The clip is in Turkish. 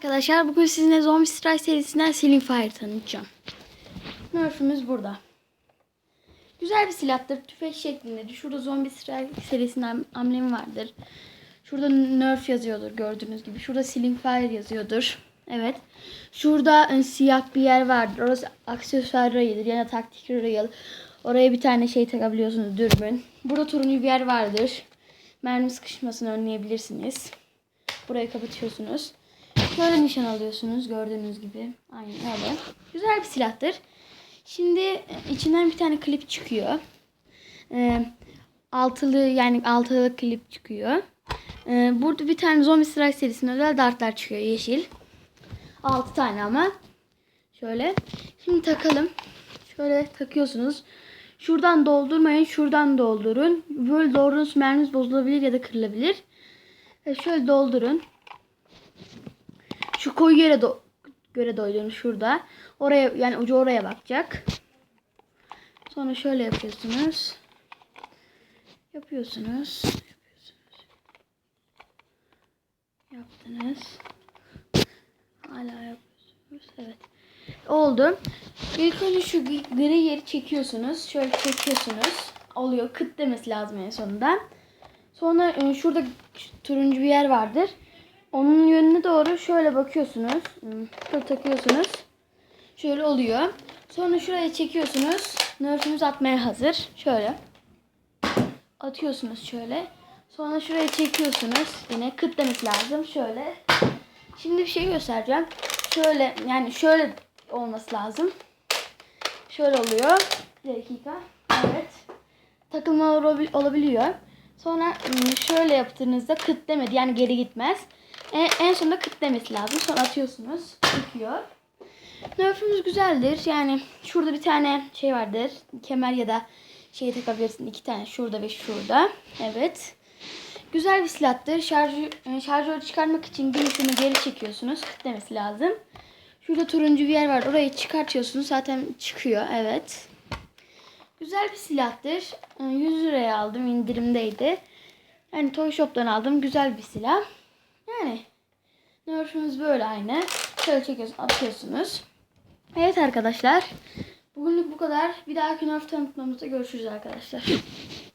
Arkadaşlar bugün sizinle Zombie Strike serisinden Ceiling Fire tanıtacağım. Nerf'ümüz burada. Güzel bir silahtır. Tüfek şeklinde. Şurada Zombie Strike serisinden amblemi vardır. Şurada Nerf yazıyordur gördüğünüz gibi. Şurada Ceiling Fire yazıyordur. Evet. Şurada e, siyah bir yer vardır. Orası aksesuar rayıdır. Yani taktik rail. Oraya bir tane şey takabiliyorsunuz dürbün. Burada turuncu bir yer vardır. Mermi sıkışmasını önleyebilirsiniz. Burayı kapatıyorsunuz. Şöyle nişan alıyorsunuz gördüğünüz gibi. Aynen öyle. Güzel bir silahtır. Şimdi e, içinden bir tane klip çıkıyor. Ee, altılı yani altılı klip çıkıyor. Ee, burada bir tane Zombie Strike serisinin özel dartlar çıkıyor yeşil. Altı tane ama. Şöyle. Şimdi takalım. Şöyle takıyorsunuz. Şuradan doldurmayın. Şuradan doldurun. Böyle doldurunuz merminiz bozulabilir ya da kırılabilir. Ee, şöyle doldurun. Şu koyu yere do göre doydunuz şurada. Oraya yani ucu oraya bakacak. Sonra şöyle yapıyorsunuz. Yapıyorsunuz. Yapıyorsunuz. Yaptınız. Hala yapıyorsunuz. Evet. Oldu. İlk önce şu gri yeri çekiyorsunuz. Şöyle çekiyorsunuz. Oluyor. Kıt demesi lazım en sonunda. Sonra e, şurada turuncu bir yer vardır. Onun yönüne doğru şöyle bakıyorsunuz. Hmm, Şöyle takıyorsunuz. Şöyle oluyor. Sonra şuraya çekiyorsunuz. Nerf'ümüz atmaya hazır. Şöyle. Atıyorsunuz şöyle. Sonra şuraya çekiyorsunuz. Yine kıt demesi lazım. Şöyle. Şimdi bir şey göstereceğim. Şöyle yani şöyle olması lazım. Şöyle oluyor. Bir dakika. Evet. Takılma olabil- olabiliyor. Sonra ım, şöyle yaptığınızda kıt demedi. Yani geri gitmez. En, en sonunda kıt demesi lazım. Sonra atıyorsunuz. Çıkıyor. Nerf'ümüz güzeldir. Yani şurada bir tane şey vardır. Kemer ya da şey takabilirsin. iki tane şurada ve şurada. Evet. Güzel bir silahtır. Şarjı, e, şarjörü çıkarmak için bir geri çekiyorsunuz. Kıt demesi lazım. Şurada turuncu bir yer var. Orayı çıkartıyorsunuz. Zaten çıkıyor. Evet. Güzel bir silahtır. E, 100 liraya aldım. indirimdeydi. Yani Toy Shop'tan aldım. Güzel bir silah. Yani Nerf'ümüz böyle aynı. Şöyle çekiyorsunuz, atıyorsunuz. Evet arkadaşlar. Bugünlük bu kadar. Bir dahaki Nerf tanıtmamızda görüşürüz arkadaşlar.